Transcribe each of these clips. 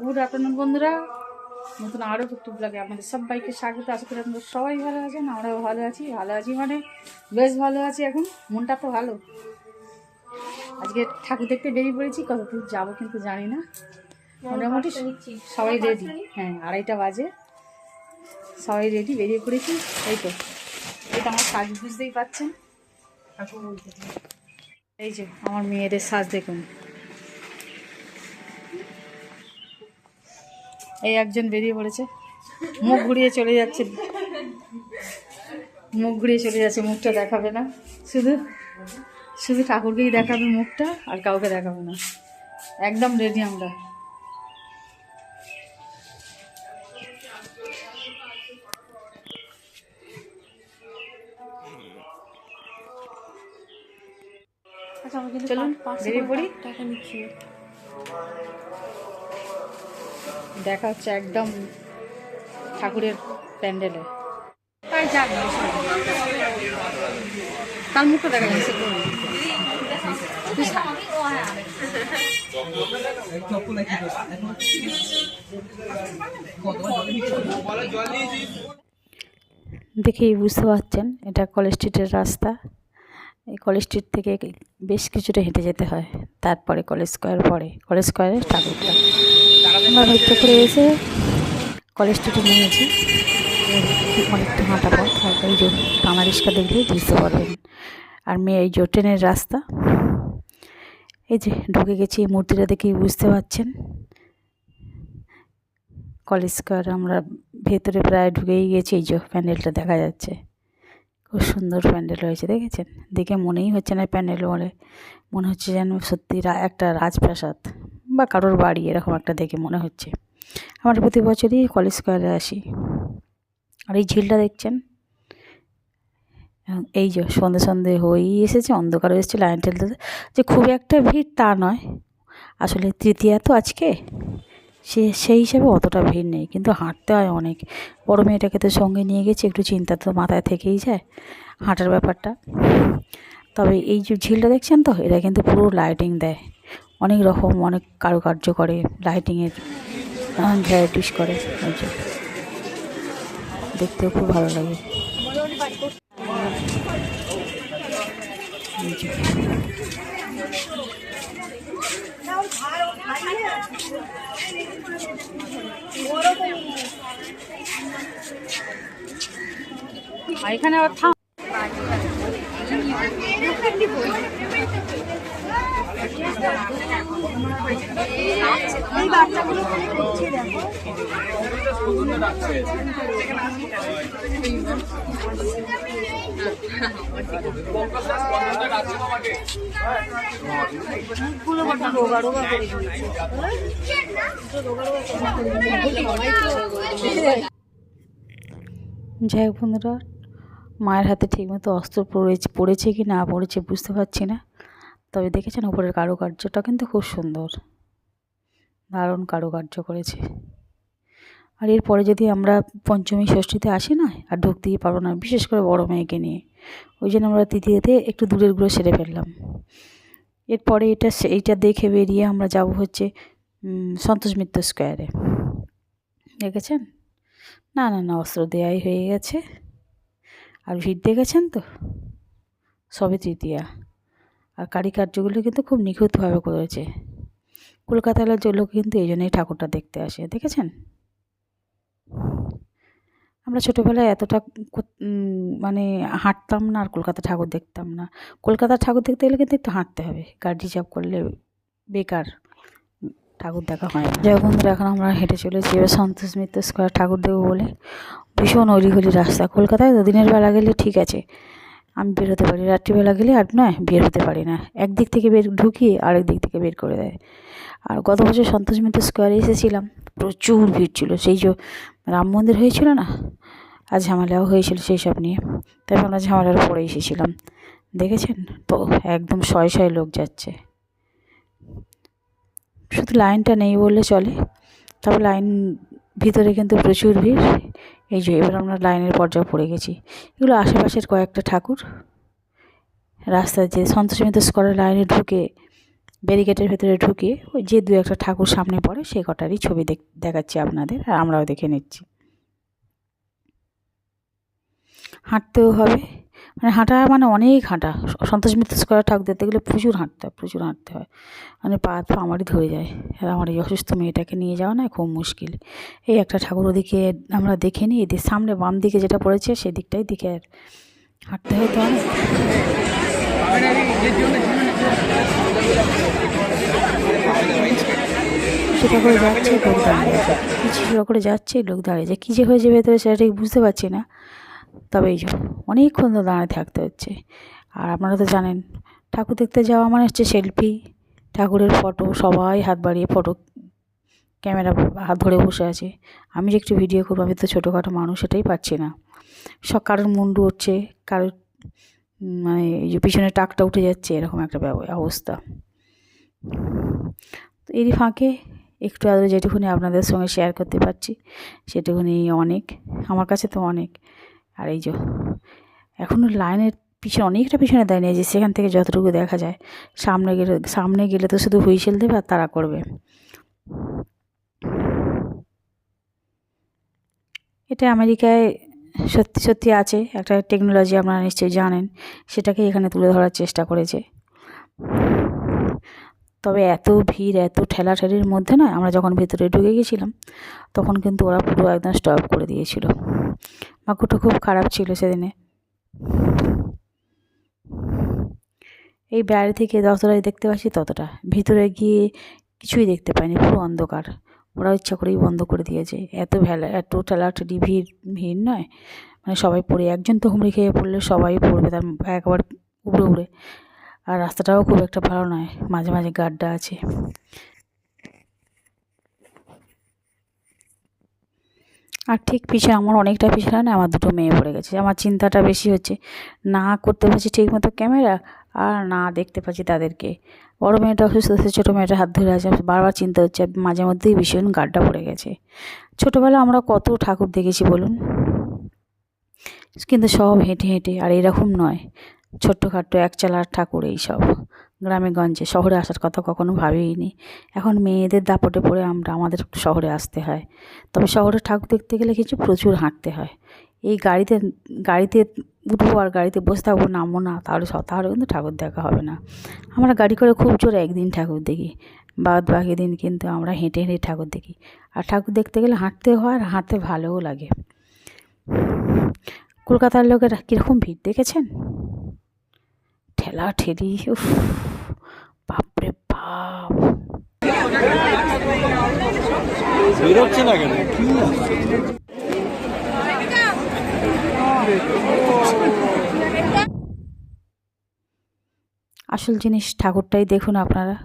Good afternoon বন্ধুরা। নতুন আরও একটু ব্লগে আপনাদের সবাইকে স্বাগত। আশা করি আপনারা সবাই ভালো আছেন আমরাও ভালো আছি ভালো আছি মানে বেশ ভালো আছি এখন মনটা তো ভালো। আজকে ঠাকুর দেখতে বেরিয়ে পড়েছি কত দূর যাব কিন্তু জানি না। মোটামুটি সবাই রেডি হ্যাঁ আড়াইটা বাজে। সবাই রেডি বেরিয়ে পড়েছি। এই তো এটা আমার সাজ বুঝতেই পাচ্ছেন এই যে আমার মেয়েদের সাজ দেখুন। এই একজন বেরিয়ে পড়েছে। মুখ ঘুরিয়ে চলে যাচ্ছে। মুখ ঘুরিয়ে চলে যাচ্ছে মুখটা দেখাবে না। শুধু শুধু ঠাকুরকেই দেখাবে মুখটা আর কাউকে দেখাবে না। একদম রেডি আমরা। চলুন বেরিয়ে পড়ি। দেখা হচ্ছে একদম ঠাকুরের প্যান্ডেলে। তাই যাক তার মুখটা দেখা যাচ্ছে দেখেই বুঝতে পারছেন এটা কলেজ স্ট্রিটের রাস্তা। এই কলেজ স্ট্রিট থেকে বেশ কিছুটা হেঁটে যেতে হয় তারপরে কলেজ স্কোয়ার পরে। কলেজ স্কোয়ারে ঠাকুরটা। আমরা করে এসে কলেজ স্ট্রিটে নিয়েছি অনেকটা হাঁটা পথ, আর এই যে টানা রিক্সা দেখলেই বুঝতে পারবেন আর মেয়ে এই যে ট্রেনের রাস্তা, এই যে ঢুকে গেছি, এই মূর্তিটা দেখেই বুঝতে পারছেন। কলেজ স্কোয়ার আমরা ভেতরে প্রায় ঢুকেই গেছি, এই যে প্যান্ডেলটা দেখা যাচ্ছে। খুব সুন্দর প্যান্ডেল হয়েছে, দেখেছেন? দেখে মনেই হচ্ছে না প্যান্ডেল বলে। মনে হচ্ছে যেন সত্যি একটা রাজপ্রাসাদ। বা কারোর বাড়ি, এরকম একটা দেখে মনে হচ্ছে। আমরা প্রতি বছরই কলেজ স্কোয়ারে আসি। আর এই ঝিলটা দেখছেন? এই যে সন্ধে সন্ধে হয়েই এসেছে, অন্ধকার এসেছে, লাইন ঠেলতে যে খুব একটা ভিড় তা নয়। আসলে তৃতীয়া তো আজকে। সে, সেই হিসাবে অতটা ভিড় নেই, কিন্তু হাঁটতে হয় অনেক। বড় মেয়েটাকে তো সঙ্গে নিয়ে গেছি, একটু চিন্তা তো মাথায় থেকেই যায় হাঁটার ব্যাপারটা। তবে এই যে ঝিলটা দেখছেন তো, এটা কিন্তু পুরো লাইটিং দেয়। অনেক রকম, অনেক কারুকার্য করে লাইটিংয়ের নানান ভ্যারাইটিস করে ওই যে। দেখতেও খুব ভালো লাগে। যাই হোক বন্ধুরা, মায়ের হাতে ঠিকমতো অস্ত্র পড়েছে পড়েছে কি না পড়েছে বুঝতে পারছি না। তবে দেখেছেন উপরের কারুকার্যটা কিন্তু খুব সুন্দর। দারুণ কারুকার্য করেছে। আর এরপরে যদি আমরা পঞ্চমী, ষষ্ঠীতে আসি না, আর ঢুকতেই পারব না, বিশেষ করে বড় মেয়েকে নিয়ে, ওই জন্য আমরা তৃতীয়তে একটু দূরের দূরেরগুলো সেরে ফেললাম। এরপরে এটা এইটা দেখে বেরিয়ে আমরা যাব হচ্ছে সন্তোষ মিত্র স্কোয়ারে। দেখেছেন? না না না, অস্ত্র দেয়াই হয়ে গেছে। আর ভিড় দেখেছেন তো? সবে তৃতীয়া। আর কারিকার্যগুলো কিন্তু খুব নিখুঁতভাবে করেছে। কলকাতার লোক কিন্তু এই জন্যই ঠাকুরটা দেখতে আসে, দেখেছেন? আমরা ছোটোবেলায় এতটা মানে হাঁটতাম না আর কলকাতা ঠাকুর দেখতাম না। কলকাতার ঠাকুর দেখতে গেলে কিন্তু একটু হাঁটতে হবে গাড়ি রিজার্ভ করলে বেকার ঠাকুর দেখা হয় যাই বন্ধুরা, এখন আমরা হেঁটে চলেছি। এবার সন্তোষ মিত্র স্কোয়ার ঠাকুর দেখব বলে। ভীষণ অলিগলি রাস্তা। কলকাতায় দুদিনের বেলা গেলে ঠিক আছে। আমি বের হতে পারি। রাত্রিবেলা গেলে আর নয়, বের হতে পারি না। একদিক থেকে বের ঢুকিয়ে আরেক দিক থেকে বের করে দেয়। আর গত বছর সন্তোষ মিত্র স্কোয়ারে এসেছিলাম। প্রচুর ভিড় ছিল। সেই যে রাম মন্দির হয়েছিল না? আর ঝামেলাও হয়েছিল সেই সব নিয়ে। তাই আমরা ঝামেলার পরে এসেছিলাম। দেখেছেন? তো একদম শয়ে শয়ে লোক যাচ্ছে। শুধু লাইনটা নেই বললে চলে। তবে লাইন ভিতরে কিন্তু প্রচুর ভিড়। এই যে, এবার আমরা লাইনের পর্যায়ে পড়ে গেছি। এগুলো আশেপাশের কয়েকটা ঠাকুর। রাস্তায় যে সন্তোষ মিত্র স্কোয়ারের লাইনে ঢুকে, ব্যারিকেডের ভেতরে ঢুকে, ওই যে দু একটা ঠাকুর সামনে পড়ে সেই কটারই ছবি দেখ, দেখাচ্ছি আপনাদের, আর আমরাও দেখে নিচ্ছি। হাঁটতেও হবে। মানে হাঁটা মানে অনেক হাঁটা। সন্তোষ মিত্র স্কোয়ার ঠাকুর দেখতে গেলে প্রচুর হাঁটতে হয়, প্রচুর হাঁটতে হয়। মানে পা পা আমারই ধরে যায়। আর আমার এই অসুস্থ মেয়েটাকে নিয়ে যাওয়া না খুব মুশকিল। এই একটা ঠাকুর ওদিকে আমরা দেখে নিই, এদের সামনে বাম দিকে যেটা পড়েছে সেদিকটাই দিকে আর হাঁটতে হয় তো করে যাচ্ছে, লোক দাঁড়িয়ে কিছু করে যাচ্ছে, লোক দাঁড়িয়ে কী যে হয়েছে ভেতরে সেটা ঠিক বুঝতে পারছি না। তবে এই যে অনেকক্ষণ তো দাঁড়িয়ে থাকতে হচ্ছে। আর আপনারা তো জানেন, ঠাকুর দেখতে যাওয়া মানে হচ্ছে সেলফি ঠাকুরের ফটো সবাই হাত বাড়িয়ে ফটো ক্যামেরা হাত ধরে বসে আছে। আমি যে একটু ভিডিও করব, আমি তো ছোটোখাটো মানুষ, সেটাই পাচ্ছি না। সব কারোর মুন্ডু উঠছে কারোর মানে এই যে পিছনে টাকটা উঠে যাচ্ছে, এরকম একটা অবস্থা। তো এরই ফাঁকে একটু আদৌ যেটুকুনি আপনাদের সঙ্গে শেয়ার করতে পারছি, সেটুকুনি অনেক, আমার কাছে তো অনেক। আর এই যে এখনও লাইনের পিছনে অনেকটা পিছনে দাঁড়িয়ে যে সেখান থেকে যতটুকু দেখা যায়, সামনে গেলে সামনে গেলে তো শুধু হুইসেল দেবে আর তারা করবে। এটা আমেরিকায় সত্যি সত্যি আছে, একটা টেকনোলজি আপনারা নিশ্চয়ই জানেন সেটাকে এখানে তুলে ধরার চেষ্টা করেছে। তবে এত ভিড়, এত ঠেলাঠেলির মধ্যে না আমরা যখন ভেতরে ঢুকে গেছিলাম, তখন কিন্তু ওরা পুরো একদম স্টপ করে দিয়েছিল। ভাগ্যটা খুব খারাপ ছিল সেদিনে। এই বাইরে থেকে যতটাই দেখতে পাচ্ছি ততটা। ভিতরে গিয়ে কিছুই দেখতে পাইনি, পুরো অন্ধকার। ওরা ইচ্ছা করেই বন্ধ করে দিয়েছে। এত ভেলা, এত ঠেলাঠেলি ভিড় ভিড় নয়। মানে সবাই পড়ে, একজন তো হুমড়ি খেয়ে পড়লে সবাই পড়বে, তার একবার উড়ে উড়ে। আর রাস্তাটাও খুব একটা ভালো নয়। মাঝে মাঝে গাড্ডা আছে। আর ঠিক পিছনে আমার অনেকটা পিছনে না, আমার দুটো মেয়ে পড়ে গেছে। আমার চিন্তাটা বেশি হচ্ছে, না করতে পারছি ঠিক মতো ক্যামেরা আর না দেখতে পাচ্ছি তাদেরকে। বড় মেয়েটা অসুস্থ আছে ছোটো মেয়েটা হাত ধরে আছে বারবার চিন্তা হচ্ছে মাঝে মধ্যেই ভীষণ গাড্ডা পড়ে গেছে। ছোটোবেলা আমরা কত ঠাকুর দেখেছি বলুন? কিন্তু সব হেঁটে হেঁটে, আর এরকম নয়। ছোট্টখাট্ট একচালার ঠাকুর এইসব। গ্রামে গঞ্জে, শহরে আসার কথা কখনো ভাবিনি এখন মেয়েদের দাপটে পড়ে আমরা, আমাদের শহরে আসতে হয়। তবে শহরে ঠাকুর দেখতে গেলে কিছু প্রচুর হাঁটতে হয়। এই গাড়িতে গাড়িতে উঠবো আর গাড়িতে বসে থাকব, নামবো না, তাহলে তাহলে কিন্তু ঠাকুর দেখা হবে না। আমরা গাড়ি করে খুব জোরে একদিন ঠাকুর দেখি, বাদ বাকি দিন কিন্তু আমরা হেঁটে হেঁটে ঠাকুর দেখি। আর ঠাকুর দেখতে গেলে হাঁটতে হয় আর হাঁটতে ভালোও লাগে। কলকাতার লোকেরা কীরকম ভিড় দেখেছেন? ঠেলা ঠেলি উফ বাপরে বাপ। বেরোচ্ছে না কেন? আসল জিনিস ঠাকুরটাই দেখুন আপনারা।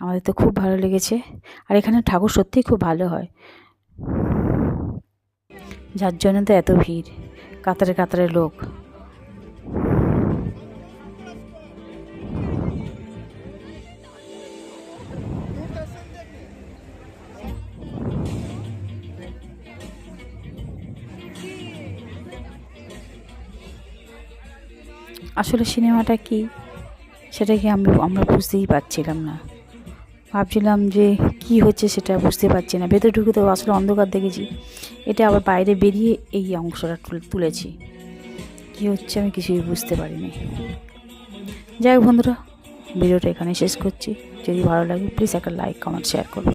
আমাদের তো খুব ভালো লেগেছে। আর এখানে ঠাকুর সত্যিই খুব ভালো হয়। যার জন্য তো এত ভিড়। কাতারে কাতারে লোক। আসলে সিনেমাটা কি? সেটা কি আমি আমরা বুঝতেই পারছিলাম না। ভাবছিলাম যে কি হচ্ছে সেটা বুঝতে পারছি না। ভেতরে ঢুকে তো আসলে অন্ধকার দেখেছি। এটা আবার বাইরে বেরিয়ে এই অংশটা তুলেছি। কি হচ্ছে আমি কিছুই বুঝতে পারিনি। যাই হোক বন্ধুরা, ভিডিওটা এখানে শেষ করছি। যদি ভালো লাগে প্লিজ একটা লাইক কমেন্ট শেয়ার করুন।